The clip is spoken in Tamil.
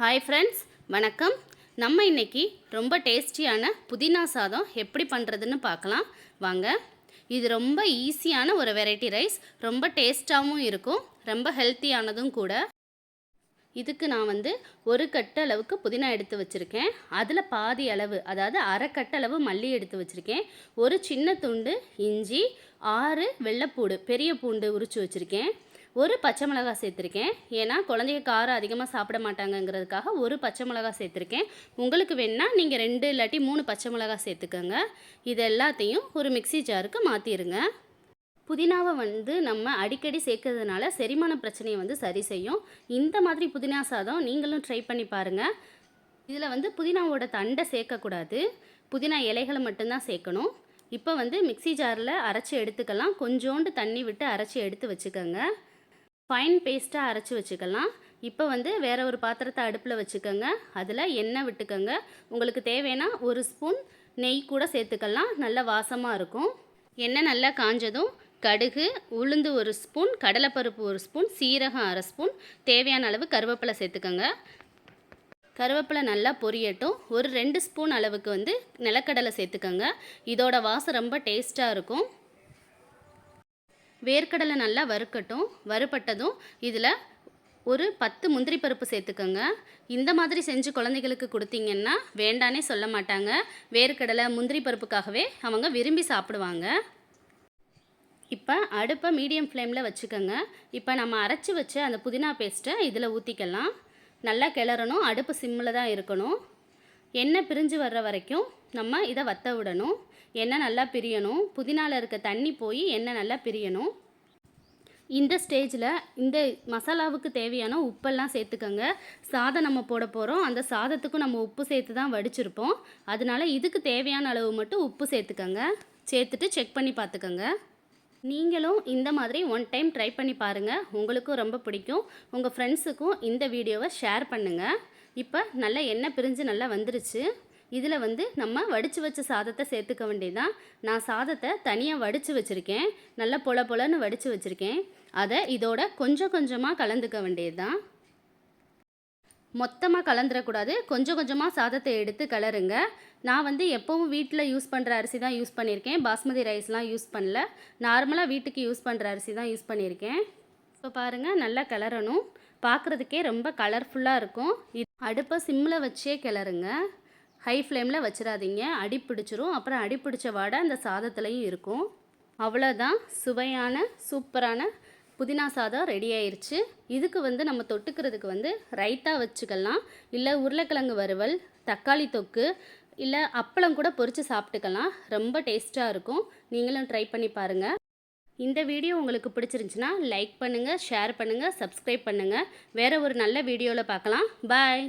ஹாய் ஃப்ரெண்ட்ஸ் வணக்கம். நம்ம இன்னைக்கு ரொம்ப டேஸ்டியான புதினா சாதம் எப்படி பண்ணுறதுன்னு பார்க்கலாம். வாங்க. இது ரொம்ப ஈஸியான ஒரு வெரைட்டி ரைஸ். ரொம்ப டேஸ்ட்டாகவும் இருக்கும். ரொம்ப ஹெல்த்தியானதும் கூட. இதுக்கு நான் வந்து ஒரு கட்டு அளவுக்கு புதினா எடுத்து வச்சுருக்கேன். அதில் பாதி அளவு அதாவது அரை கட்டளவு மல்லி எடுத்து வச்சுருக்கேன். ஒரு சின்ன துண்டு இஞ்சி ஆறு வெள்ளைப்பூடு பெரிய பூண்டு உரித்து வச்சுருக்கேன். ஒரு பச்சை மிளகாய் சேர்த்துருக்கேன். ஏன்னா குழந்தைங்க காரம் அதிகமாக சாப்பிட மாட்டாங்கங்கிறதுக்காக ஒரு பச்சை மிளகாய் சேர்த்துருக்கேன். உங்களுக்கு வேணால் நீங்கள் ரெண்டு இல்லாட்டி மூணு பச்சை மிளகாய் சேர்த்துக்கோங்க. இது எல்லாத்தையும் ஒரு மிக்ஸி ஜாருக்கு மாற்றிடுங்க புதினாவை வந்து நம்ம அடிக்கடி சேர்க்கறதுனால செரிமான பிரச்சனையை வந்து சரி செய்யும். இந்த மாதிரி புதினா சாதம் நீங்களும் ட்ரை பண்ணி பாருங்கள் இதில் வந்து புதினாவோட தண்டை சேர்க்கக்கூடாது. புதினா இலைகளை மட்டும்தான் சேர்க்கணும். இப்போ வந்து மிக்ஸி ஜாரில் அரைச்சி எடுத்துக்கலாம். கொஞ்சோண்டு தண்ணி விட்டு அரைச்சி எடுத்து வச்சுக்கோங்க. ஃபைன் பேஸ்ட்டாக அரைச்சி வச்சுக்கலாம். இப்போ வந்து வேறு ஒரு பாத்திரத்தை அடுப்பில் வச்சுக்கோங்க. அதில் எண்ணெய் விட்டுக்கோங்க. உங்களுக்கு தேவைன்னா ஒரு ஸ்பூன் நெய் கூட சேர்த்துக்கலாம். நல்ல வாசமாக இருக்கும். எண்ணெய் நல்லா காஞ்சதும் கடுகு உளுந்து ஒரு ஸ்பூன் கடலைப்பருப்பு ஒரு ஸ்பூன் சீரகம் அரை ஸ்பூன் தேவையான அளவு கருவேப்பிலை சேர்த்துக்கோங்க. கருவேப்பிலை நல்லா பொரியட்டும். ஒரு ரெண்டு ஸ்பூன் அளவுக்கு வந்து நிலக்கடலை சேர்த்துக்கோங்க. இதோட வாசம் ரொம்ப டேஸ்ட்டாக இருக்கும். வேர்க்கடலை நல்லா வறுக்கட்டும். வறுபட்டதும் இதில் ஒரு பத்து முந்திரி பருப்பு சேர்த்துக்கோங்க. இந்த மாதிரி செஞ்சு குழந்தைகளுக்கு கொடுத்தீங்கன்னா வேண்டானே சொல்ல மாட்டாங்க. வேர்க்கடலை முந்திரி பருப்புக்காகவே அவங்க விரும்பி சாப்பிடுவாங்க. இப்போ அடுப்பை மீடியம் ஃப்ளேமில் வச்சுக்கோங்க. இப்போ நம்ம அரைச்சி வச்ச அந்த புதினா பேஸ்ட்டை இதில் ஊற்றிக்கலாம் நல்லா கிளறணும். அடுப்பு சிம்மில் தான் இருக்கணும். எண்ணெய் பிரிஞ்சு வர்ற வரைக்கும் நம்ம இதை வத்த விடணும். எண்ணெய் நல்லா பிரியணும். புதினால இருக்க தண்ணி போய் எண்ணெய் நல்லா பிரியணும். இந்த ஸ்டேஜில் இந்த மசாலாவுக்கு தேவையான உப்பெல்லாம் சேர்த்துக்கோங்க. சாதம் நம்ம போட போகிறோம் அந்த சாதத்துக்கும் நம்ம உப்பு சேர்த்து தான் வடிச்சிருப்போம். அதனால இதுக்கு தேவையான அளவு மட்டும் உப்பு சேர்த்துக்கோங்க. சேர்த்துட்டு செக் பண்ணி பார்த்துக்கோங்க. நீங்களும் இந்த மாதிரி ஒன் டைம் ட்ரை பண்ணி பாருங்கள் உங்களுக்கும் ரொம்ப பிடிக்கும். உங்கள் ஃப்ரெண்ட்ஸுக்கும் இந்த வீடியோவை ஷேர் பண்ணுங்கள் இப்போ நல்லா எண்ணெய் பிரிஞ்சு நல்லா வந்துருச்சு. இதில் வந்து நம்ம வடித்து வச்ச சாதத்தை சேர்த்துக்க வேண்டியதுதான். நான் சாதத்தை தனியாக வடித்து வச்சுருக்கேன். நல்லா பொல பொலன்னு வடித்து வச்சுருக்கேன். அதை இதோட கொஞ்சம் கொஞ்சமாக கலந்துக்க வேண்டியது தான் மொத்தமாக கலந்துடக்கூடாது கொஞ்சம் கொஞ்சமாக சாதத்தை எடுத்து கலருங்க. நான் வந்து எப்போவும் வீட்டில் யூஸ் பண்ணுற அரிசி தான் யூஸ் பண்ணியிருக்கேன். பாஸ்மதி ரைஸ்லாம் யூஸ் பண்ணல. நார்மலாக வீட்டுக்கு யூஸ் பண்ணுற அரிசி தான் யூஸ் பண்ணியிருக்கேன். இப்போ பாருங்கள் நல்லா கிளறணும். பார்க்குறதுக்கே ரொம்ப கலர்ஃபுல்லாக இருக்கும். இது அடுப்பை சிம்மில் வச்சே கிளறுங்க. ஹை ஃப்ளேமில் வச்சிடாதீங்க. அடி பிடிச்சிரும். அப்புறம் அடி பிடிச்ச வாடை அந்த சாதத்துலேயும் இருக்கும். அவ்வளோதான் சுவையான சூப்பரான புதினா சாதம் ரெடி ஆயிடுச்சு இதுக்கு வந்து நம்ம தொட்டுக்கிறதுக்கு வந்து ரைத்தா வச்சுக்கலாம். இல்லை உருளைக்கிழங்கு வறுவல் தக்காளி தொக்கு இல்லை அப்பளம் கூட பொரித்து சாப்பிட்டுக்கலாம். ரொம்ப டேஸ்ட்டாக இருக்கும். நீங்களும் ட்ரை பண்ணி பாருங்கள் இந்த வீடியோ உங்களுக்கு பிடிச்சிருந்துச்சுன்னா லைக் பண்ணுங்கள் ஷேர் பண்ணுங்கள் சப்ஸ்கிரைப் பண்ணுங்கள் வேறு ஒரு நல்ல வீடியோவில் பார்க்கலாம். பாய்